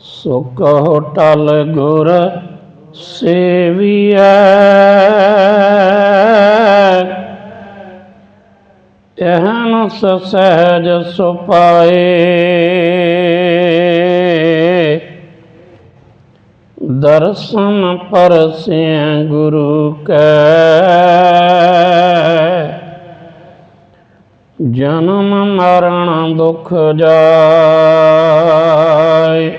ਸੁਖ ਟਲ ਗੁਰ ਸੇਵੀਐ। ਇਹਨ ਸਹਿਜ ਸੁਪਾਏ। ਦਰਸ਼ਨ ਪਰਸਿਐ ਗੁਰੂ ਕੈ। ਜਨਮ ਮਰਨ ਦੁਖ ਜਾਏ।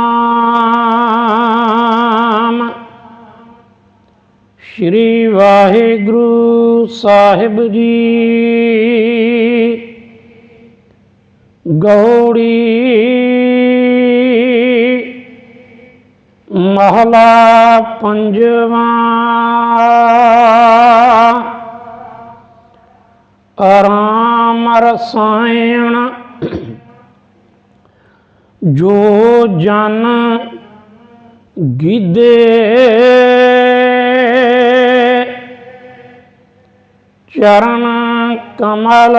ਸ਼੍ਰੀ ਵਾਹਿਗੁਰੂ ਸਾਹਿਬ ਜੀ। ਗੌੜੀ ਮਹਲਾ ਪੰਜਵਾਂ। ਆਰਾਮ ਰਸਾਇਣ ਜੋ ਜਨ ਗੀਦੇ ਚਰਨ ਕਮਲ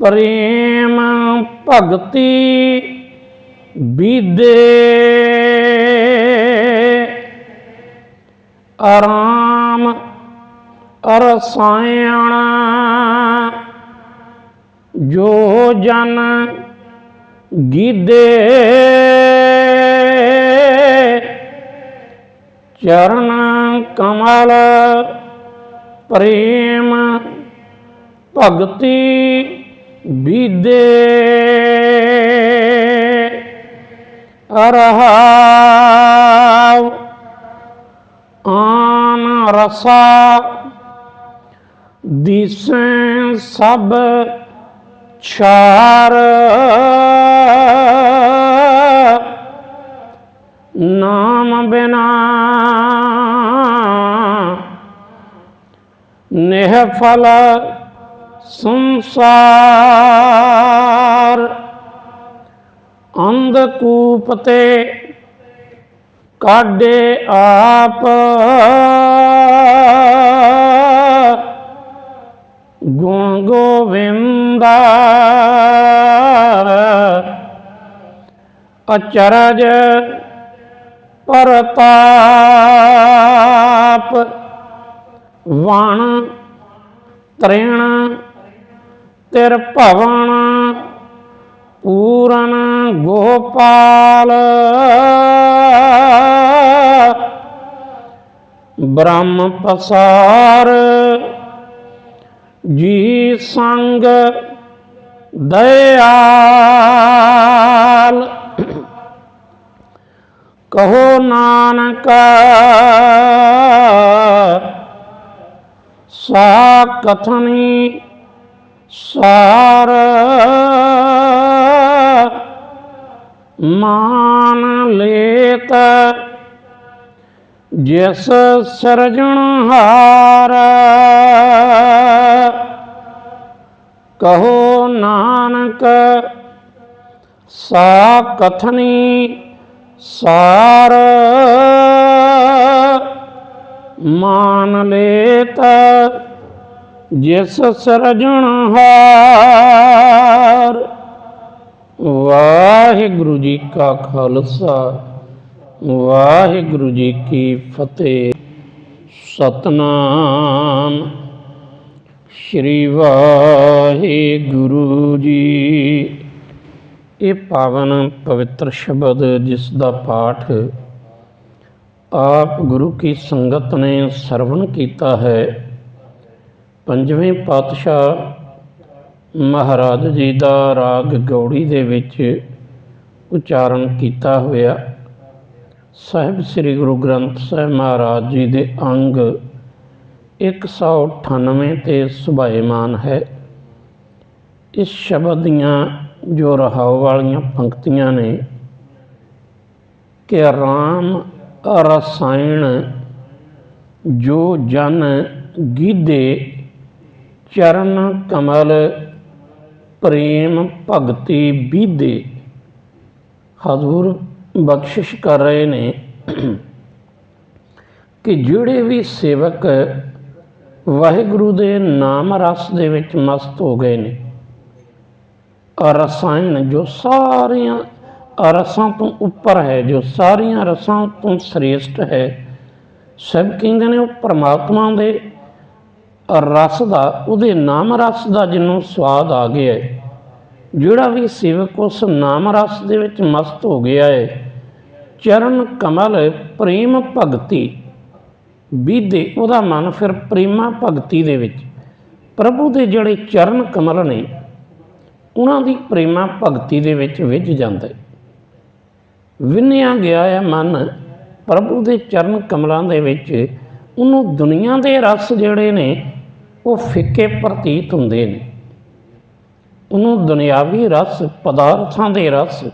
ਪ੍ਰੇਮ ਭਗਤੀ ਬੀਦੇ ਆਰਾਮ ਅਰਸਾਇਣ ਜੋ ਜਨ ਗੀਦੇ ਚਰਨ ਕਮਲ ਪ੍ਰੇਮ ਭਗਤੀ ਬੀਦੇ ਅਰਹਾਵ ਆਨ ਰਸਾ ਦਿਸੈ ਸਭ ਛਾਰ। ਨਿਹਫਲ ਸੰਸਾਰ। ਅੰਧਕੂਪ ਤੇ ਕਾਢੇ ਆਪ। ਗੁਣ ਗੋਵਿੰਦਾ ਅਚਰਜ ਪਰਤਾਪ। ਵਣ ਤ੍ਰਿਣ ਤਿਰ ਭਵਨ ਪੂਰਨ ਗੋਪਾਲ। ਬ੍ਰਹਮ ਪਸਾਰ ਜੀ ਸੰਗ ਦਇਆਲ। ਕਹੋ ਨਾਨਕ ਸਾ ਕਥਨੀ ਸਾਰ ਮਾਨ ਲੇਤ ਜਿਸ ਸਿਰਜਣਹਾਰ ਕਹੋ ਨਾਨਕ ਸਾ ਕਥਨੀ ਸਾਰ ਮਾਨ ਲੇਤ, ਜਿਸ ਸਿਰਜਣਹਾਰ ਵਾਹਿਗੁਰੂ ਜੀ ਕਾ ਖਾਲਸਾ, ਵਾਹਿਗੁਰੂ ਜੀ ਕੀ ਫਤਿਹ। ਸਤਨਾਮ। ਸ਼੍ਰੀ ਵਾਹਿਗੁਰੂ ਜੀ। ਇਹ ਪਾਵਨ ਪਵਿੱਤਰ ਸ਼ਬਦ ਜਿਸ ਦਾ ਪਾਠ ਆਪ ਗੁਰੂ ਕੀ ਸੰਗਤ ਨੇ ਸਰਵਣ ਕੀਤਾ ਹੈ। ਪੰਜਵੇਂ ਪਾਤਸ਼ਾਹ ਮਹਾਰਾਜ ਜੀ ਦਾ ਰਾਗ ਗੌੜੀ ਦੇ ਵਿੱਚ ਉਚਾਰਨ ਕੀਤਾ ਹੋਇਆ। ਸਾਹਿਬ ਸ੍ਰੀ ਗੁਰੂ ਗ੍ਰੰਥ ਸਾਹਿਬ ਮਹਾਰਾਜ ਜੀ ਦੇ ਅੰਗ 198 ਤੇ ਸੁਭਾਏਮਾਨ ਹੈ। ਇਸ ਸ਼ਬਦ ਦੀਆਂ ਜੋ ਰਹਾਉ ਵਾਲੀਆਂ ਪੰਕਤੀਆਂ ਨੇ ਕਿ ਰਾਮ ਰਸਾਇਣ ਜੋ ਜਨ ਗੀਧੇ ਚਰਨ ਕਮਲ ਪ੍ਰੇਮ ਭਗਤੀ ਬੀਦੇ ਹਜ਼ੂਰ ਬਖਸ਼ਿਸ਼ ਕਰ ਰਹੇ ਨੇ ਕਿ ਜਿਹੜੇ ਵੀ ਸੇਵਕ ਵਾਹਿਗੁਰੂ ਦੇ ਨਾਮ ਰਸ ਦੇ ਵਿੱਚ ਮਸਤ ਹੋ ਗਏ ਨੇ। ਰਸਾਇਣ ਜੋ ਸਾਰੀਆਂ ਰਸਾਂ ਤੋਂ ਉੱਪਰ ਹੈ, ਜੋ ਸਾਰੀਆਂ ਰਸਾਂ ਤੋਂ ਸ੍ਰੇਸ਼ਟ ਹੈ। ਸਭ ਕਹਿੰਦੇ ਨੇ ਉਹ ਪ੍ਰਮਾਤਮਾ ਦੇ ਰਸ ਦਾ, ਉਹਦੇ ਨਾਮ ਰਸ ਦਾ ਜਿਹਨੂੰ ਸਵਾਦ ਆ ਗਿਆ ਹੈ। ਜਿਹੜਾ ਵੀ ਸੇਵਕ ਉਸ ਨਾਮ ਰਸ ਦੇ ਵਿੱਚ ਮਸਤ ਹੋ ਗਿਆ ਹੈ, ਚਰਨ ਕਮਲ ਪ੍ਰੇਮ ਭਗਤੀ ਬੀਦੇ ਉਹਦਾ ਮਨ ਫਿਰ ਪ੍ਰੇਮਾ ਭਗਤੀ ਦੇ ਵਿੱਚ। ਪ੍ਰਭੂ ਦੇ ਜਿਹੜੇ ਚਰਨ ਕਮਲ ਨੇ, ਉਹਨਾਂ ਦੀ ਪ੍ਰੇਮਾ ਭਗਤੀ ਦੇ ਵਿੱਚ ਵਿਝ ਜਾਂਦਾ ਹੈ। ਵਿੰਨਿਆ ਗਿਆ ਹੈ ਮਨ, ਪ੍ਰਭੂ ਦੇ ਚਰਨ ਕਮਲਾਂ ਦੇ ਵਿੱਚ। ਉਹਨੂੰ ਦੁਨੀਆ ਦੇ ਰਸ ਜਿਹੜੇ ਨੇ, ਉਹ ਫਿੱਕੇ ਪ੍ਰਤੀਤ ਹੁੰਦੇ ਨੇ। ਉਹਨੂੰ ਦੁਨਿਆਵੀ ਰਸ, ਪਦਾਰਥਾਂ ਦੇ ਰਸ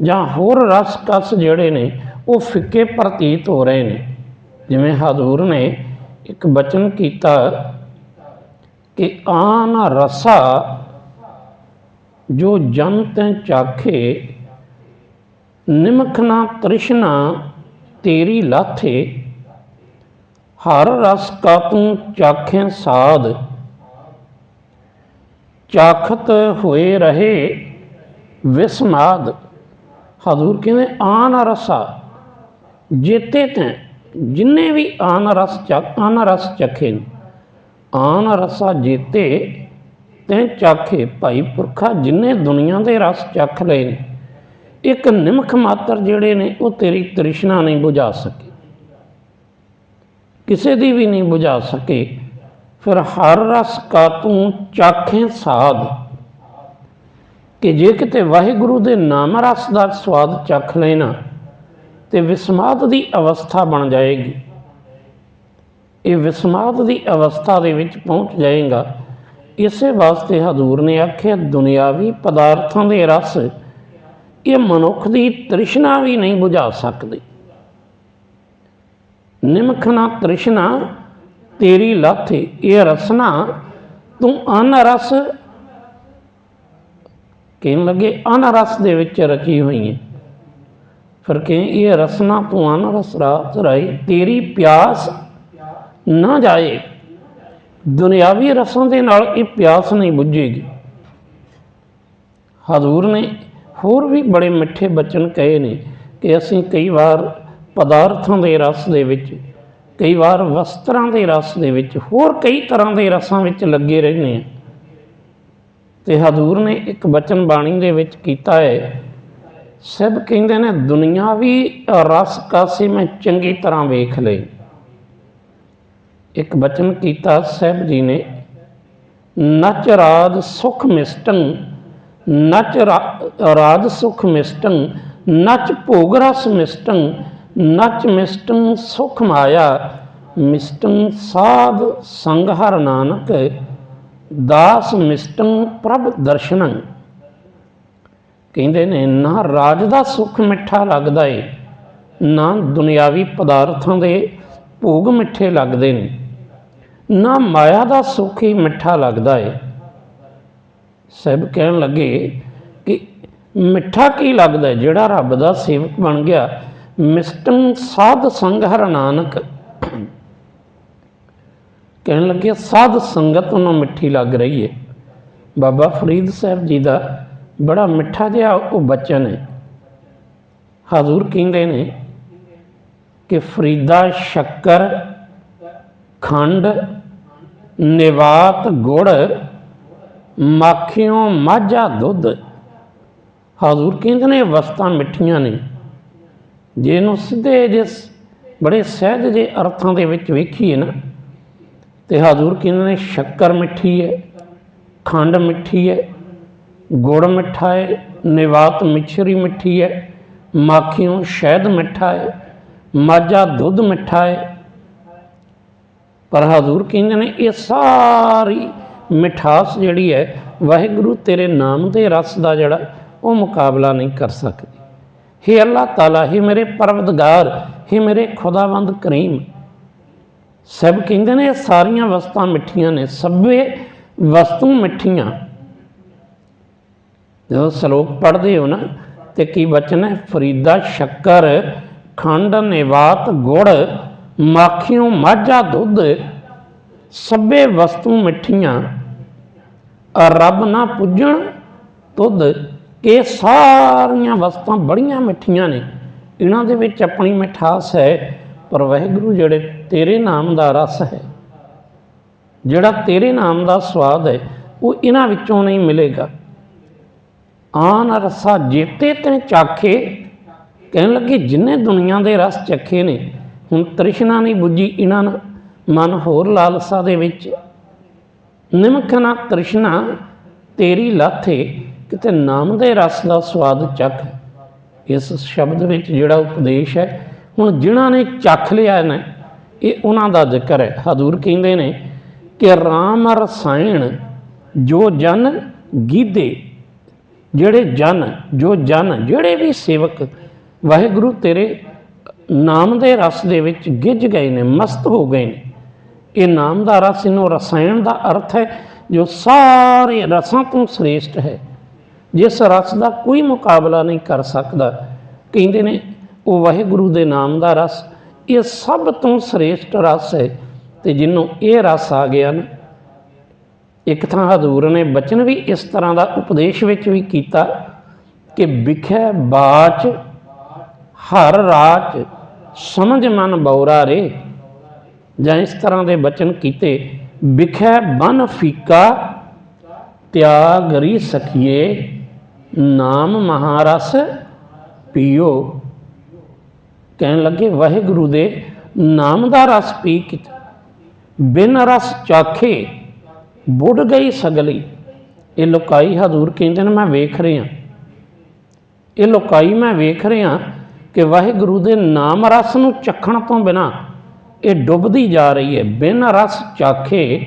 ਜਾਂ ਹੋਰ ਰਸ ਕਸ ਜਿਹੜੇ ਨੇ, ਉਹ ਫਿੱਕੇ ਪ੍ਰਤੀਤ ਹੋ ਰਹੇ ਨੇ। ਜਿਵੇਂ ਹਜ਼ੂਰ ਨੇ ਇੱਕ ਬਚਨ ਕੀਤਾ ਕਿ ਆਨ ਰਸਾ ਜੋ ਜਨ ਤੈ ਚਾਖੇ ਨਿਮਖ ਨਾ ਤ੍ਰਿਸ਼ਨਾ ਤੇਰੀ ਲਾਥੇ ਹਰ ਰਸ ਕਾ ਤੂੰ ਚਾਖੇ ਸਾਧ। ਚਾਖਤ ਹੋਏ ਰਹੇ ਵਿਸਮਾਦ। ਹਜ਼ੂਰ ਕਹਿੰਦੇ ਆਨ ਰਸਾ ਜੇਤੇ ਤੈਂ ਜਿੰਨੇ ਵੀ ਆਨ ਰਸ ਚੱਕ ਆਨ ਰਸ ਚਖੇ ਨੇ, ਆਨ ਰਸਾ ਜੇਤੇ ਤੈਂ ਚਾਖੇ। ਭਾਈ ਪੁਰਖਾ ਜਿੰਨੇ ਦੁਨੀਆ ਦੇ ਰਸ ਚੱਖ ਲਏ ਨੇ ਇੱਕ ਨਿਮਖ ਮਾਤਰ ਜਿਹੜੇ ਨੇ ਉਹ ਤੇਰੀ ਤ੍ਰਿਸ਼ਨਾ ਨਹੀਂ ਬੁਝਾ ਸਕੇ। ਕਿਸੇ ਦੀ ਵੀ ਨਹੀਂ ਬੁਝਾ ਸਕੇ। ਫਿਰ ਹਰ ਰਸ ਕਾ ਤੂੰ ਚਾਖੇ ਸਾਧ। ਕਿ ਜੇ ਕਿਤੇ ਵਾਹਿਗੁਰੂ ਦੇ ਨਾਮ ਰਸ ਦਾ ਸਵਾਦ ਚੱਖ ਲੈਣਾ, ਤੇ ਵਿਸਮਾਦ ਦੀ ਅਵਸਥਾ ਬਣ ਜਾਏਗੀ। ਇਹ ਵਿਸਮਾਦ ਦੀ ਅਵਸਥਾ ਦੇ ਵਿੱਚ ਪਹੁੰਚ ਜਾਏਗਾ। ਇਸੇ ਵਾਸਤੇ ਹਜ਼ੂਰ ਨੇ ਆਖਿਆ, ਦੁਨਿਆਵੀ ਪਦਾਰਥਾਂ ਦੇ ਰਸ ਇਹ ਮਨੁੱਖ ਦੀ ਤ੍ਰਿਸ਼ਨਾ ਵੀ ਨਹੀਂ ਬੁਝਾ ਸਕਦੇ। ਨਿਮਖ ਨਾ ਤ੍ਰਿਸ਼ਨਾ, ਤੇਰੀ ਲਾਥੇ ਇਹ ਰਸਨਾ, ਤੂੰ ਅਨਰਸ ਕਹਿਣ ਲੱਗੇ, ਅਨਰਸ ਦੇ ਵਿੱਚ ਰਚੀ ਹੋਈ ਹੈ ਫਿਰ ਕਿ ਇਹ ਰਸਨਾ ਤੂੰ ਅਨਰਸ ਰਾਤ ਰਾਈ ਤੇਰੀ ਪਿਆਸ ਨਾ ਜਾਏ। ਦੁਨਿਆਵੀ ਰਸਾਂ ਦੇ ਨਾਲ ਇਹ ਪਿਆਸ ਨਹੀਂ ਬੁੱਝੇਗੀ। ਹਜ਼ੂਰ ਨੇ ਹੋਰ ਵੀ ਬੜੇ ਮਿੱਠੇ ਬਚਨ ਕਹੇ ਨੇ ਕਿ ਅਸੀਂ ਕਈ ਵਾਰ ਪਦਾਰਥਾਂ ਦੇ ਰਸ ਦੇ ਵਿੱਚ, ਕਈ ਵਾਰ ਵਸਤਰਾਂ ਦੇ ਰਸ ਦੇ ਵਿੱਚ, ਹੋਰ ਕਈ ਤਰ੍ਹਾਂ ਦੇ ਰਸਾਂ ਵਿੱਚ ਲੱਗੇ ਰਹਿੰਦੇ ਹਾਂ। ਤੇ ਹਜ਼ੂਰ ਨੇ ਇੱਕ ਬਚਨ ਬਾਣੀ ਦੇ ਵਿੱਚ ਕੀਤਾ ਹੈ, ਸਭ ਕਹਿੰਦੇ ਨੇ ਦੁਨਿਆਵੀ ਰਸ ਕਾਸੀ ਮੈਂ ਚੰਗੀ ਤਰ੍ਹਾਂ ਵੇਖ ਲਈ। ਇੱਕ ਬਚਨ ਕੀਤਾ, ਸਾਹਿਬ ਜੀ ਨੇ, ਨਚ ਰਾਜ ਸੁਖ ਮਿਸਟੰ ਨਚ ਰਾ- ਰਾਜ ਸੁਖ ਮਿਸਟੰ, ਨਚ ਭੋਗ ਰਸ ਮਿਸਟੰ, ਨਚ ਮਿਸਟੰ ਸੁਖ ਮਾਇਆ, ਮਿਸਟੰ ਸਾਧ ਸੰਗ ਹਰ ਨਾਨਕ, ਦਾਸ ਮਿਸਟੰ ਪ੍ਰਭ ਦਰਸ਼ਨੰ। ਕਹਿੰਦੇ ਨੇ, ਨਾ ਰਾਜ ਦਾ ਸੁਖ ਮਿੱਠਾ ਲੱਗਦਾ ਏ, ਨਾ ਦੁਨਿਆਵੀ ਪਦਾਰਥਾਂ ਦੇ ਭੋਗ ਮਿੱਠੇ ਲੱਗਦੇ ਨੇ, ਨਾ ਮਾਇਆ ਦਾ ਸੁੱਖ ਹੀ ਮਿੱਠਾ ਲੱਗਦਾ ਏ। ਸਾਹਿਬ ਕਹਿਣ ਲੱਗੇ ਕਿ ਮਿੱਠਾ ਕੀ ਲੱਗਦਾ ਜਿਹੜਾ ਰੱਬ ਦਾ ਸੇਵਕ ਬਣ ਗਿਆ। ਮਿਸਟੰ ਸਾਧ ਸੰਗ ਹਰ ਨਾਨਕ। ਕਹਿਣ ਲੱਗੇ, ਸਾਧ ਸੰਗਤ ਨੂੰ ਮਿੱਠੀ ਲੱਗ ਰਹੀ ਹੈ। ਬਾਬਾ ਫਰੀਦ ਸਾਹਿਬ ਜੀ ਦਾ ਬੜਾ ਮਿੱਠਾ ਜਿਹਾ ਉਹ ਬਚਨ ਹੈ। ਹਜ਼ੂਰ ਕਹਿੰਦੇ ਨੇ ਕਿ ਫਰੀਦਾ ਸ਼ੱਕਰ, ਖੰਡ, ਨਿਵਾਤ ਗੁੜ ਮਾਖਿਓਂ ਮਾਝਾ ਦੁੱਧ। ਹਜ਼ੂਰ ਕਹਿੰਦੇ ਨੇ, ਵਸਤਾਂ ਮਿੱਠੀਆਂ ਨੇ। ਜੇ ਇਹਨੂੰ ਸਿੱਧੇ ਜਿਸ ਬੜੇ ਸਹਿਜ ਜੇ ਅਰਥਾਂ ਦੇ ਵਿੱਚ ਵੇਖੀਏ ਨਾ, ਤੇ ਹਜ਼ੂਰ ਕਹਿੰਦੇ ਨੇ, ਸ਼ੱਕਰ ਮਿੱਠੀ ਹੈ, ਖੰਡ ਮਿੱਠੀ ਹੈ, ਗੁੜ ਮਿੱਠਾ ਹੈ, ਨਿਵਾਤ ਮਿਛਰੀ ਮਿੱਠੀ ਹੈ, ਮਾਖਿਓਂ ਸ਼ਹਿਦ ਮਿੱਠਾ ਹੈ, ਮਾਝਾ ਦੁੱਧ ਮਿੱਠਾ ਹੈ। ਪਰ ਹਜ਼ੂਰ ਕਹਿੰਦੇ ਨੇ, ਇਹ ਸਾਰੀ ਮਿਠਾਸ ਜਿਹੜੀ ਹੈ, ਵਾਹਿਗੁਰੂ ਤੇਰੇ ਨਾਮ ਦੇ ਰਸ ਦਾ ਜਿਹੜਾ ਉਹ ਮੁਕਾਬਲਾ ਨਹੀਂ ਕਰ ਸਕਦੀ। ਹੇ ਅੱਲਾਹ ਤਾਲਾ, ਹੀ ਮੇਰੇ ਪਰਵਦਗਾਰ ਹੀ ਮੇਰੇ ਖੁਦਾਵੰਦ ਕਰੀਮ। ਸਭ ਕਹਿੰਦੇ ਨੇ ਇਹ ਸਾਰੀਆਂ ਵਸਤਾਂ ਮਿੱਠੀਆਂ ਨੇ, ਸਭੇ ਵਸਤੂ ਮਿੱਠੀਆਂ। ਜਦੋਂ ਸ਼ਲੋਕ ਪੜ੍ਹਦੇ ਹੋ ਨਾ, ਤੇ ਕੀ ਬਚਨ ਹੈ? ਫਰੀਦਾ, ਸ਼ੱਕਰ, ਖੰਡ, ਨਿਵਾਤ, ਗੁੜ, ਮਾਖਿਓ, ਮਾਝਾ ਦੁੱਧ, ਸਭੇ ਵਸਤੂ ਮਿੱਠੀਆਂ। ਰੱਬ ਨਾ ਪੁੱਜਣ, ਤੁਧ, ਇਹ ਸਾਰੀਆਂ ਵਸਤਾਂ ਬੜੀਆਂ ਮਿੱਠੀਆਂ ਨੇ। ਇਹਨਾਂ ਦੇ ਵਿੱਚ ਆਪਣੀ ਮਿਠਾਸ ਹੈ, ਪਰ ਵਾਹਿਗੁਰੂ ਜਿਹੜੇ ਤੇਰੇ ਨਾਮ ਦਾ ਰਸ ਹੈ, ਜਿਹੜਾ ਤੇਰੇ ਨਾਮ ਦਾ ਸਵਾਦ ਹੈ, ਉਹ ਇਹਨਾਂ ਵਿੱਚੋਂ ਨਹੀਂ ਮਿਲੇਗਾ। ਆਨ ਰਸਾ ਜੇਤੇ ਤੈਂ ਚਾਖੇ, ਕਹਿਣ ਲੱਗੇ ਜਿੰਨੇ ਦੁਨੀਆ ਦੇ ਰਸ ਚੱਖੇ ਨੇ, ਹੁਣ ਤ੍ਰਿਸ਼ਨਾ ਨਹੀਂ ਬੁੱਝੀ ਇਹਨਾਂ ਨਾਲ ਮਨ ਹੋਰ ਲਾਲਸਾ ਦੇ ਵਿੱਚ। ਨਿਮਕ ਨਾ ਤ੍ਰਿਸ਼ਨਾ ਤੇਰੀ ਲਾਥੇ ਕਿਤੇ ਨਾਮ ਦੇ ਰਸ ਦਾ ਸਵਾਦ ਚੱਖ। ਇਸ ਸ਼ਬਦ ਵਿੱਚ ਜਿਹੜਾ ਉਪਦੇਸ਼ ਹੈ, ਹੁਣ ਜਿਨ੍ਹਾਂ ਨੇ ਚੱਖ ਲਿਆ ਨਾ, ਇਹ ਉਹਨਾਂ ਦਾ ਜ਼ਿਕਰ ਹੈ। ਹਜ਼ੂਰ ਕਹਿੰਦੇ ਨੇ ਕਿ ਰਾਮ ਰਸਾਇਣ ਜੋ ਜਨ ਗੀਦੇ, ਜਿਹੜੇ ਜਨ, ਜੋ ਜਨ, ਜਿਹੜੇ ਵੀ ਸੇਵਕ, ਵਾਹਿਗੁਰੂ ਤੇਰੇ ਨਾਮ ਦੇ ਰਸ ਦੇ ਵਿੱਚ ਗਿੱਝ ਗਏ ਨੇ, ਮਸਤ ਹੋ ਗਏ ਨੇ। ਇਹ ਨਾਮ ਦਾ ਰਸ ਇਹਨੂੰ ਰਸਾਇਣ ਦਾ ਅਰਥ ਹੈ, ਜੋ ਸਾਰੇ ਰਸਾਂ ਤੋਂ ਸ੍ਰੇਸ਼ਟ ਹੈ। ਜਿਸ ਰਸ ਦਾ ਕੋਈ ਮੁਕਾਬਲਾ ਨਹੀਂ ਕਰ ਸਕਦਾ। ਕਹਿੰਦੇ ਨੇ, ਉਹ ਵਾਹਿਗੁਰੂ ਦੇ ਨਾਮ ਦਾ ਰਸ, ਇਹ ਸਭ ਤੋਂ ਸ੍ਰੇਸ਼ਟ ਰਸ ਹੈ ਤੇ ਜਿਹਨੂੰ ਇਹ ਰਸ ਆ ਗਿਆ ਨਾ। ਇੱਕ ਥਾਂ ਹਜ਼ੂਰ ਨੇ ਬਚਨ ਵੀ ਇਸ ਤਰ੍ਹਾਂ ਦਾ ਉਪਦੇਸ਼ ਵਿੱਚ ਵੀ ਕੀਤਾ ਕਿ ਵਿਖੇ ਬਾਚ, ਹਰ ਰਾਚ, ਸਮਝ ਮਨ ਬੌਰਾ ਰੇ। ਜਾਂ ਇਸ ਤਰ੍ਹਾਂ ਦੇ ਬਚਨ ਕੀਤੇ, ਵਿਖੇ ਬਨ ਫੀਕਾ ਤਿਆਗਰੀ ਸਖੀਏ ਨਾਮ ਮਹਾਰਸ ਪੀਓ। ਕਹਿਣ ਲੱਗੇ, ਵਾਹਿਗੁਰੂ ਦੇ ਨਾਮ ਦਾ ਰਸ ਪੀ ਕੇ ਬਿਨ ਰਸ ਚਾਖੇ, ਬੁੱਢ ਗਈ ਸਗਲੀ। ਇਹ ਲੋਕਾਈ ਹਜ਼ੂਰ ਕਹਿੰਦੇ ਨੇ, ਮੈਂ ਵੇਖ ਰਿਹਾ। ਇਹ ਲੋਕਾਈ ਮੈਂ ਵੇਖ ਰਿਹਾ ਕਿ ਵਾਹਿਗੁਰੂ ਦੇ ਨਾਮ ਰਸ ਨੂੰ ਚੱਖਣ ਤੋਂ ਬਿਨਾ ਇਹ ਡੁੱਬਦੀ ਜਾ ਰਹੀ ਹੈ। ਬਿਨ ਰਸ ਚਾਖੇ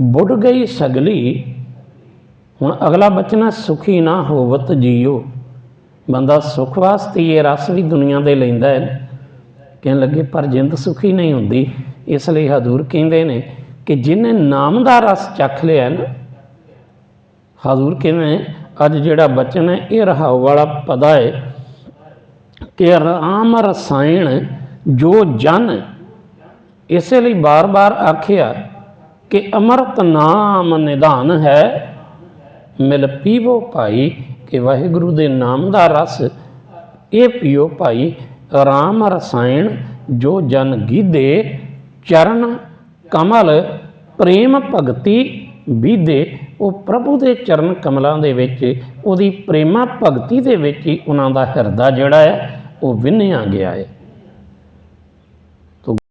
ਬੁੱਢ ਗਈ ਸਗਲੀ। ਹੁਣ ਅਗਲਾ ਬਚਨਾ ਸੁਖੀ ਨਾ ਹੋਵਤ ਜੀਓ। ਬੰਦਾ ਸੁਖ ਵਾਸਤੇ ਇਹ ਰਸ ਵੀ ਦੁਨੀਆ ਦੇ ਲੈਂਦਾ ਹੈ। ਕਹਿਣ ਲੱਗੇ ਪਰ ਜਿੰਦ ਸੁਖੀ ਨਹੀਂ ਹੁੰਦੀ। ਇਸ ਲਈ ਹਜ਼ੂਰ ਕਹਿੰਦੇ ਨੇ ਕਿ ਜਿਹਨੇ ਨਾਮ ਦਾ ਰਸ ਚੱਖ ਲਿਆ ਨਾ ਹਜ਼ੂਰ ਕਹਿੰਦੇ ਨੇ, ਅੱਜ ਜਿਹੜਾ ਬਚਨ ਹੈ ਇਹ ਰਹਾਉ ਵਾਲਾ ਪਦਾ ਹੈ ਕਿ ਰਾਮ ਰਸਾਇਣ ਜੋ ਜਨ ਇਸੇ ਲਈ ਬਾਰ-ਬਾਰ ਆਖਿਆ ਕਿ ਅਮਰਤ ਨਾਮ ਨਿਧਾਨ ਹੈ, ਮਿਲ ਪੀਵੋ ਭਾਈ ਕਿ ਵਾਹਿਗੁਰੂ ਦੇ ਨਾਮ ਦਾ ਰਸ, ਇਹ ਪੀਓ ਭਾਈ ਰਾਮ ਰਸਾਇਣ ਜੋ ਜਨ ਗੀਦੇ ਚਰਨ ਕਮਲ ਪ੍ਰੇਮ ਭਗਤੀ ਬੀਦੇ ਉਹ ਪ੍ਰਭੂ ਦੇ ਚਰਨ ਕਮਲਾਂ ਦੇ ਵਿੱਚ, ਉਹਦੀ ਪ੍ਰੇਮਾ ਭਗਤੀ ਦੇ ਵਿੱਚ ਹੀ ਉਹਨਾਂ ਦਾ ਹਿਰਦਾ ਜਿਹੜਾ ਹੈ, ਉਹ ਵਿੰਨਿਆ ਗਿਆ ਹੈ।